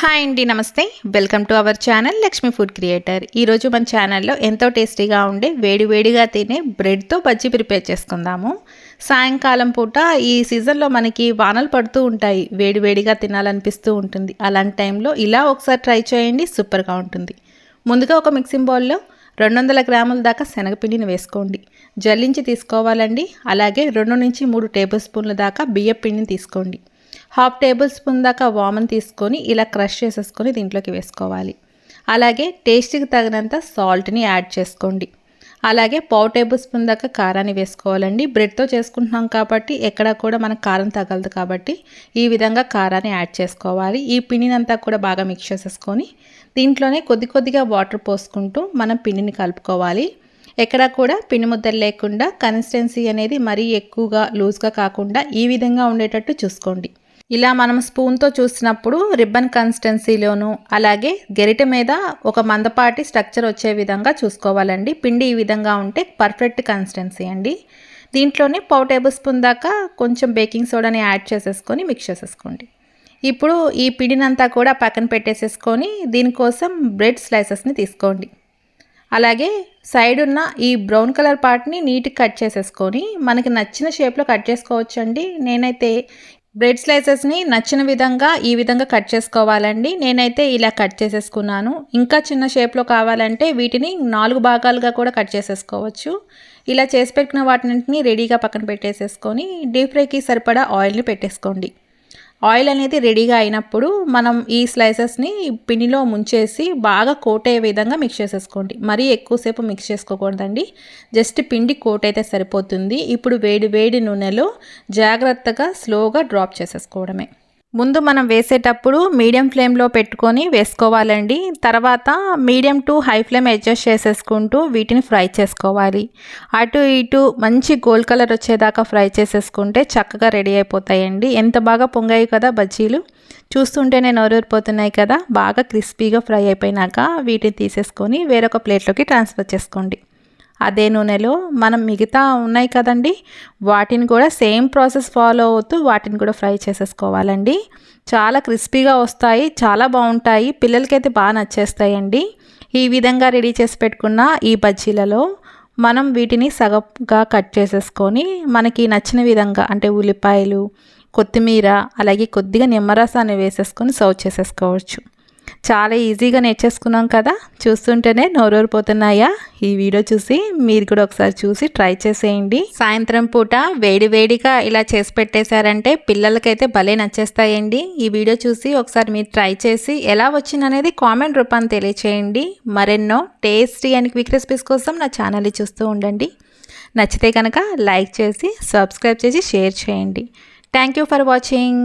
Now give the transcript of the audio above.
Hi అండి నమస్తే. Welcome to our channel Lakshmi food creator ఈరోజు మన ఛానల్లో ఎంతో టేస్టీగా ఉండే వేడివేడిగా తినే బ్రెడ్తో బజ్జీ ప్రిపేర్ చేసుకుందాము. సాయంకాలం పూట ఈ సీజన్లో మనకి వానలు పడుతూ ఉంటాయి. వేడివేడిగా తినాలనిపిస్తూ ఉంటుంది. అలాంటి టైంలో ఇలా ఒకసారి ట్రై చేయండి సూపర్గా ఉంటుంది. ముందుగా ఒక మిక్సింగ్ బౌల్లో రెండు వందల గ్రాముల దాకా శనగపిండిని వేసుకోండి. జల్లించి తీసుకోవాలండి. అలాగే రెండు నుంచి మూడు టేబుల్ స్పూన్ల దాకా బియ్య పిండిని తీసుకోండి. హాఫ్ టేబుల్ స్పూన్ దాకా వామన్ తీసుకొని ఇలా క్రష్ చేసేసుకొని దీంట్లోకి వేసుకోవాలి. అలాగే టేస్ట్కి తగినంత సాల్ట్ని యాడ్ చేసుకోండి. అలాగే పావు టేబుల్ స్పూన్ దాకా కారాన్ని వేసుకోవాలండి. బ్రెడ్తో చేసుకుంటున్నాం కాబట్టి ఎక్కడ కూడా మనకు కారం తగలదు కాబట్టి ఈ విధంగా కారాన్ని యాడ్ చేసుకోవాలి. ఈ పిండినంతా కూడా బాగా మిక్స్ చేసేసుకొని దీంట్లోనే కొద్ది కొద్దిగా వాటర్ పోసుకుంటూ మనం పిండిని కలుపుకోవాలి. ఎక్కడ కూడా పిండి ముద్దలు లేకుండా కన్సిస్టెన్సీ అనేది మరీ ఎక్కువగా లూజ్గా కాకుండా ఈ విధంగా ఉండేటట్టు చూసుకోండి. ఇలా మనం స్పూన్తో చూసినప్పుడు రిబ్బన్ కన్సిస్టెన్సీలోను అలాగే గెరిట మీద ఒక మందపాటి స్ట్రక్చర్ వచ్చే విధంగా చూసుకోవాలండి. పిండి ఈ విధంగా ఉంటే పర్ఫెక్ట్ కన్సిస్టెన్సీ అండి. దీంట్లోనే పావు టేబుల్ స్పూన్ దాకా కొంచెం బేకింగ్ సోడాని యాడ్ చేసేసుకొని మిక్స్ చేసేసుకోండి. ఇప్పుడు ఈ పిండినంతా కూడా పక్కన పెట్టేసేసుకొని దీనికోసం బ్రెడ్ స్లైసెస్ని తీసుకోండి. అలాగే సైడ్ ఉన్న ఈ బ్రౌన్ కలర్ పార్ట్ని నీట్గా కట్ చేసేసుకొని మనకి నచ్చిన షేప్లో కట్ చేసుకోవచ్చు అండి నేనైతే బ్రెడ్ స్లైసెస్ని నచ్చిన విధంగా ఈ విధంగా కట్ చేసుకోవాలండి. నేనైతే ఇలా కట్ చేసేసుకున్నాను. ఇంకా చిన్న షేప్లో కావాలంటే వీటిని నాలుగు భాగాలుగా కూడా కట్ చేసేసుకోవచ్చు. ఇలా చేసి పెట్టిన వాటిని రెడీగా పక్కన పెట్టేసేసుకొని డీప్ ఫ్రైకి సరిపడా ఆయిల్ని పెట్టేసుకోండి. ఆయిల్ అనేది రెడీగా అయినప్పుడు మనం ఈ స్లైసెస్ని పిండిలో ముంచేసి బాగా కోట్ అయ్యే విధంగా మిక్స్ చేసేసుకోండి. మరీ ఎక్కువసేపు మిక్స్ చేసుకోకూడదండి. జస్ట్ పిండి కోట్ అయితే సరిపోతుంది. ఇప్పుడు వేడి వేడి నూనెలో జాగ్రత్తగా స్లోగా డ్రాప్ చేసేసుకోవడమే. ముందు మనం వేసేటప్పుడు మీడియం ఫ్లేమ్లో పెట్టుకొని వేసుకోవాలండి. తర్వాత medium to high flame adjust చేసేసుకుంటూ వీటిని ఫ్రై చేసుకోవాలి. అటు ఇటు మంచి గోల్డ్ కలర్ వచ్చేదాకా ఫ్రై చేసేసుకుంటే చక్కగా రెడీ అయిపోతాయండి. ఎంత బాగా పొంగాయి కదా బజ్జీలు. చూస్తుంటేనే నోరూరిపోతున్నాయి కదా. బాగా క్రిస్పీగా ఫ్రై అయిపోయినాక వీటిని తీసేసుకొని వేరొక ప్లేట్లోకి ట్రాన్స్ఫర్ చేసుకోండి. అదే నూనెలో మనం మిగతా ఉన్నాయి కదండి వాటిని కూడా సేమ్ ప్రాసెస్ ఫాలో అవుతూ వాటిని కూడా ఫ్రై చేసేసుకోవాలండి. చాలా క్రిస్పీగా వస్తాయి చాలా బాగుంటాయి పిల్లలకైతే బాగా నచ్చేస్తాయండి. ఈ విధంగా రెడీ చేసి పెట్టుకున్న ఈ బజ్జీలలో మనం వీటిని సగంగా కట్ చేసేసుకొని మనకి నచ్చిన విధంగా అంటే ఉల్లిపాయలు కొత్తిమీర అలాగే కొద్దిగా నిమ్మరసాన్ని వేసేసుకొని సర్వ్ చేసేసుకోవచ్చు. చాలా ఈజీగా నేర్చేసుకున్నాం కదా. చూస్తుంటేనే నోరూరిపోతున్నాయా? ఈ వీడియో చూసి మీరు కూడా ఒకసారి చూసి ట్రై చేసేయండి. సాయంత్రం పూట వేడి వేడిగా ఇలా చేసి పెట్టేశారంటే పిల్లలకైతే భలే నచ్చేస్తాయండి. ఈ వీడియో చూసి ఒకసారి మీరు ట్రై చేసి ఎలా వచ్చిందనేది కామెంట్ రూపాన్ని తెలియచేయండి. మరెన్నో టేస్టీ అండ్ క్విక్ రెసిపీస్ కోసం నా ఛానల్ని చూస్తూ ఉండండి. నచ్చితే కనుక లైక్ చేసి సబ్స్క్రైబ్ చేసి షేర్ చేయండి. Thank you for watching.